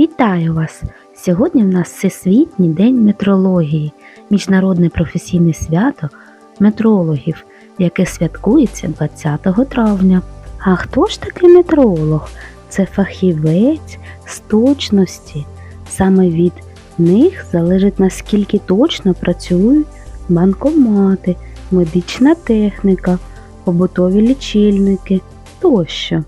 Вітаю вас! Сьогодні в нас Всесвітній день метрології, міжнародне професійне свято метрологів, яке святкується 20 травня. А хто ж такий метролог? Це фахівець з точності. Саме від них залежить наскільки точно працюють банкомати, медична техніка, побутові лічильники тощо.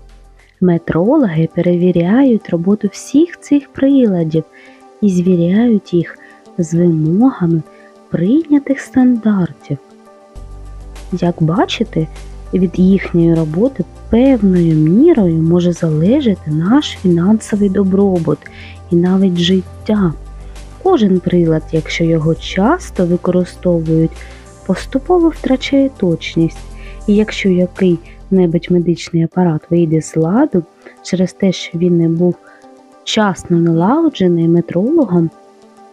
Метрологи перевіряють роботу всіх цих приладів і звіряють їх з вимогами прийнятих стандартів. Як бачите, від їхньої роботи певною мірою може залежати наш фінансовий добробут і навіть життя. Кожен прилад, якщо його часто використовують, поступово втрачає точність, і якщо який-небудь медичний апарат вийде з ладу через те, що він не був вчасно налагоджений метрологом,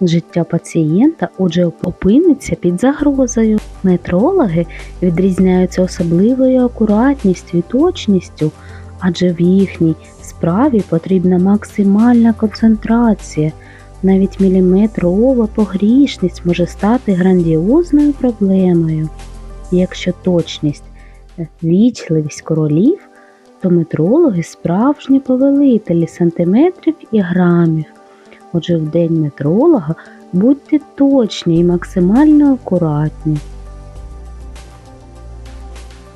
життя пацієнта отже опиниться під загрозою. Метрологи відрізняються особливою акуратністю і точністю, адже в їхній справі потрібна максимальна концентрація. Навіть міліметрова погрішність може стати грандіозною проблемою. Якщо точність вічливість королів, то метрологи справжні повелителі сантиметрів і грамів. Отже, в день метролога будьте точні і максимально акуратні.